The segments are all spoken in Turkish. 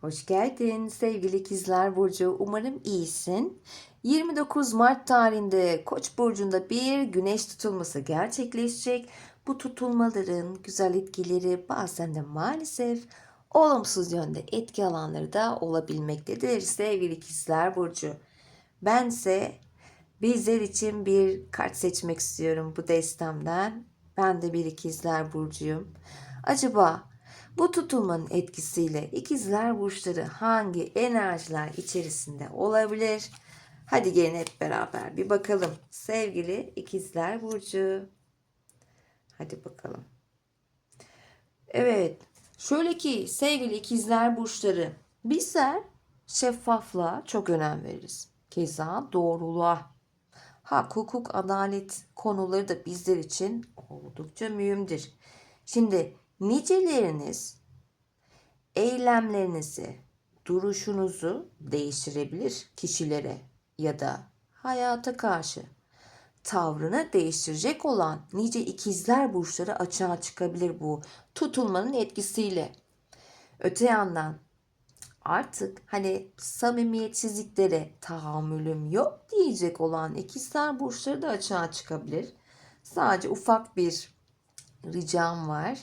Hoş geldin sevgili ikizler Burcu. Umarım iyisin. 29 Mart tarihinde Koç burcunda bir güneş tutulması gerçekleşecek. Bu tutulmaların güzel etkileri bazen de maalesef olumsuz yönde etki alanları da olabilmektedir sevgili ikizler Burcu. Bense bizler için bir kart seçmek istiyorum bu destemden. Ben de bir ikizler burcuyum. Acaba bu tutulmanın etkisiyle ikizler burçları hangi enerjiler içerisinde olabilir? Hadi gelin hep beraber bir bakalım. Sevgili ikizler burcu. Hadi bakalım. Evet. Şöyle ki sevgili ikizler burçları bizler şeffaflığa çok önem veririz. Keza doğruluğa. Hak, hukuk, adalet konuları da bizler için oldukça mühimdir. Şimdi niceleriniz eylemlerinizi, duruşunuzu değiştirebilir kişilere ya da hayata karşı. Tavrını değiştirecek olan nice ikizler burçları açığa çıkabilir bu tutulmanın etkisiyle. Öte yandan artık hani samimiyetsizliklere tahammülüm yok diyecek olan ikizler burçları da açığa çıkabilir. Sadece ufak bir ricam var.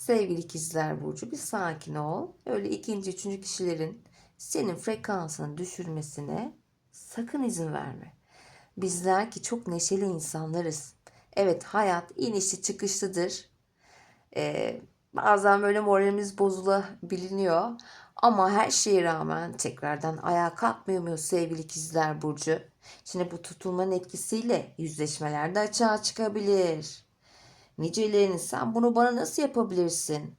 Sevgili ikizler burcu bir sakin ol. Öyle ikinci, üçüncü kişilerin senin frekansını düşürmesine sakın izin verme. Bizler ki çok neşeli insanlarız. Evet hayat inişli çıkışlıdır. Ee, bazen böyle moralimiz bozulabiliyor. Ama her şeye rağmen tekrardan ayağa kalkmıyor muyuz sevgili ikizler burcu? Şimdi bu tutulmanın etkisiyle yüzleşmeler de açığa çıkabilir nicelerini sen bunu bana nasıl yapabilirsin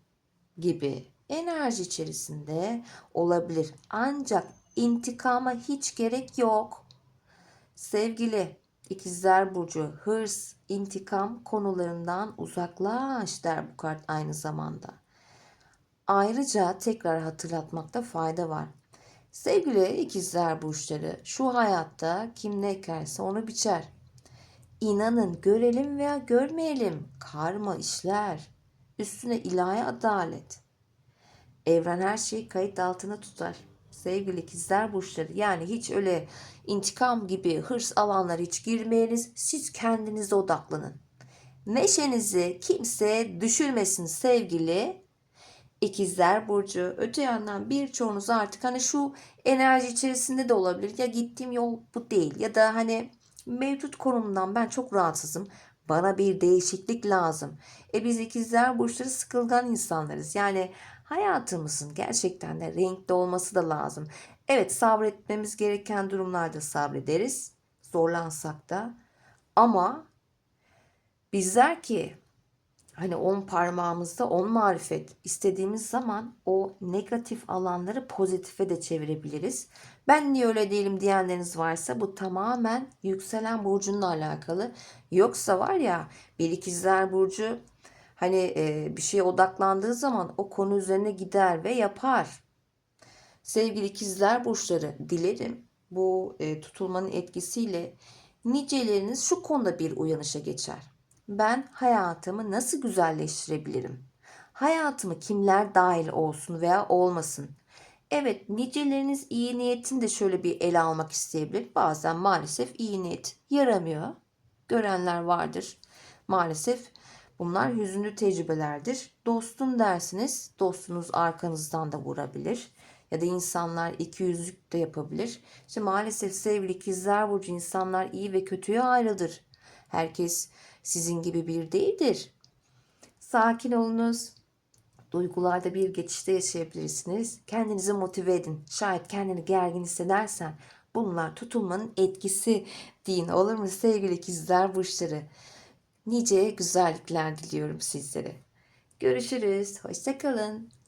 gibi enerji içerisinde olabilir. Ancak intikama hiç gerek yok. Sevgili ikizler burcu hırs, intikam konularından uzaklaş der bu kart aynı zamanda. Ayrıca tekrar hatırlatmakta fayda var. Sevgili ikizler burçları şu hayatta kim ne ekerse onu biçer. İnanın görelim veya görmeyelim karma işler. Üstüne ilahi adalet. Evren her şeyi kayıt altına tutar. Sevgili ikizler burçları yani hiç öyle intikam gibi hırs alanlara hiç girmeyiniz. Siz kendinize odaklanın. Neşenizi kimse düşürmesin sevgili İkizler Burcu. Öte yandan birçoğunuz artık hani şu enerji içerisinde de olabilir. Ya gittiğim yol bu değil ya da hani mevcut konumdan ben çok rahatsızım. Bana bir değişiklik lazım. E biz ikizler burçları sıkılgan insanlarız. Yani hayatımızın gerçekten de renkli olması da lazım. Evet sabretmemiz gereken durumlarda sabrederiz. Zorlansak da. Ama bizler ki hani on parmağımızda on marifet istediğimiz zaman o negatif alanları pozitife de çevirebiliriz. Ben niye öyle değilim diyenleriniz varsa bu tamamen yükselen burcunla alakalı. Yoksa var ya bir ikizler burcu hani e, bir şeye odaklandığı zaman o konu üzerine gider ve yapar. Sevgili ikizler burçları dilerim bu e, tutulmanın etkisiyle niceleriniz şu konuda bir uyanışa geçer. Ben hayatımı nasıl güzelleştirebilirim? Hayatımı kimler dahil olsun veya olmasın? Evet, niceleriniz iyi niyetin de şöyle bir ele almak isteyebilir. Bazen maalesef iyi niyet yaramıyor. Görenler vardır. Maalesef bunlar hüzünlü tecrübelerdir. Dostum dersiniz, dostunuz arkanızdan da vurabilir. Ya da insanlar iki yüzlük de yapabilir. İşte maalesef sevgili ikizler burcu insanlar iyi ve kötüye ayrılır. Herkes sizin gibi bir değildir. Sakin olunuz. Duygularda bir geçişte yaşayabilirsiniz. Kendinizi motive edin. Şayet kendini gergin hissedersen bunlar tutulmanın etkisi deyin. Olur mu sevgili ikizler burçları? Nice güzellikler diliyorum sizlere. Görüşürüz. Hoşçakalın.